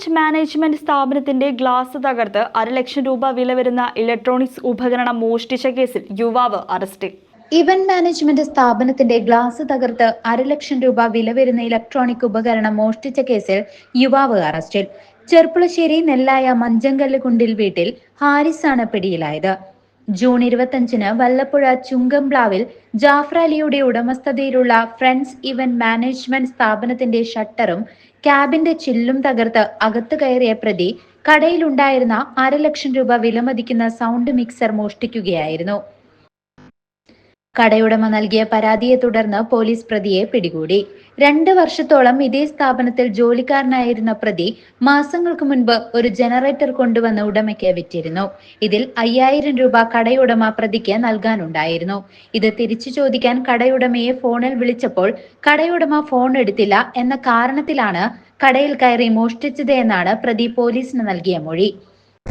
Event management സ്ഥാപനത്തിന്റെ glass തകർത്ത് അരലക്ഷം രൂപ വില വരുന്ന ഇലക്ട്രോണിക്സ് ഉപകരണം മോഷ്ടിച്ച കേസിൽ യുവാവ് അറസ്റ്റിൽ ഇവന്റ് മാനേജ്മെന്റ് സ്ഥാപനത്തിന്റെ ഗ്ലാസ് തകർത്ത് അരലക്ഷം രൂപ വില വരുന്ന ഇലക്ട്രോണിക് ഉപകരണം മോഷ്ടിച്ച കേസിൽ യുവാവ് അറസ്റ്റിൽ ചെർപ്പുളശ്ശേരി നെല്ലായ മഞ്ചങ്കല്ല് കുണ്ടിൽ വീട്ടിൽ ഹാരിസാണ് പിടിയിലായത്. ജൂൺ ഇരുപത്തഞ്ചിന് വല്ലപ്പുഴ ചുങ്കംപ്ലാവിൽ ജാഫർ അലിയുടെ ഉടമസ്ഥതയിലുള്ള ഫ്രണ്ട്സ് ഇവന്റ് മാനേജ്മെന്റ് സ്ഥാപനത്തിന്റെ ഷട്ടറും ക്യാബിന്റെ ചില്ലും തകർത്ത് അകത്തു കയറിയ പ്രതി കടയിലുണ്ടായിരുന്ന അരലക്ഷം രൂപ വിലമതിക്കുന്ന സൗണ്ട് മിക്സർ മോഷ്ടിക്കുകയായിരുന്നു. കടയുടമ നൽകിയ പരാതിയെ തുടർന്ന് പോലീസ് പ്രതിയെ പിടികൂടി. രണ്ട് വർഷത്തോളം ഇതേ സ്ഥാപനത്തിൽ ജോലിക്കാരനായിരുന്ന പ്രതി മാസങ്ങൾക്ക് മുൻപ് ഒരു ജനറേറ്റർ കൊണ്ടുവന്ന് ഉടമയ്ക്ക് വിറ്റിരുന്നു. ഇതിൽ അയ്യായിരം രൂപ കടയുടമ പ്രതിക്ക് നൽകാനുണ്ടായിരുന്നു. ഇത് തിരിച്ചു ചോദിക്കാൻ കടയുടമയെ ഫോണിൽ വിളിച്ചപ്പോൾ കടയുടമ ഫോൺ എടുത്തില്ല എന്ന കാരണത്തിലാണ് കടയിൽ കയറി മോഷ്ടിച്ചത് എന്നാണ് പ്രതി പോലീസിന് നൽകിയ മൊഴി.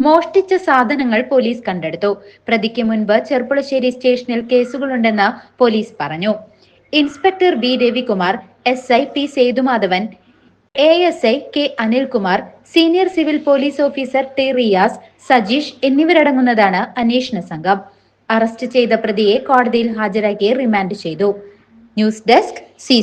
മോഷ്ടിച്ച സാധനങ്ങൾ പോലീസ് കണ്ടെടുത്തു. പ്രതിക്ക് മുൻപ് ചെർപ്പുളശ്ശേരി സ്റ്റേഷനിൽ കേസുകളുണ്ടെന്ന് പോലീസ് പറഞ്ഞു. Inspector B Ravikumar S I P Sethumadhavan A S I K Anilkumar senior civil police officer T Riyas Sajeesh എന്നിവരടങ്ങുന്നതാണ് അന്വേഷണ സംഘം. അറസ്റ്റ് ചെയ്ത പ്രതിയെ കോടതിയിൽ ഹാജരാക്കി റിമാൻഡ് ചെയ്തു. News desk C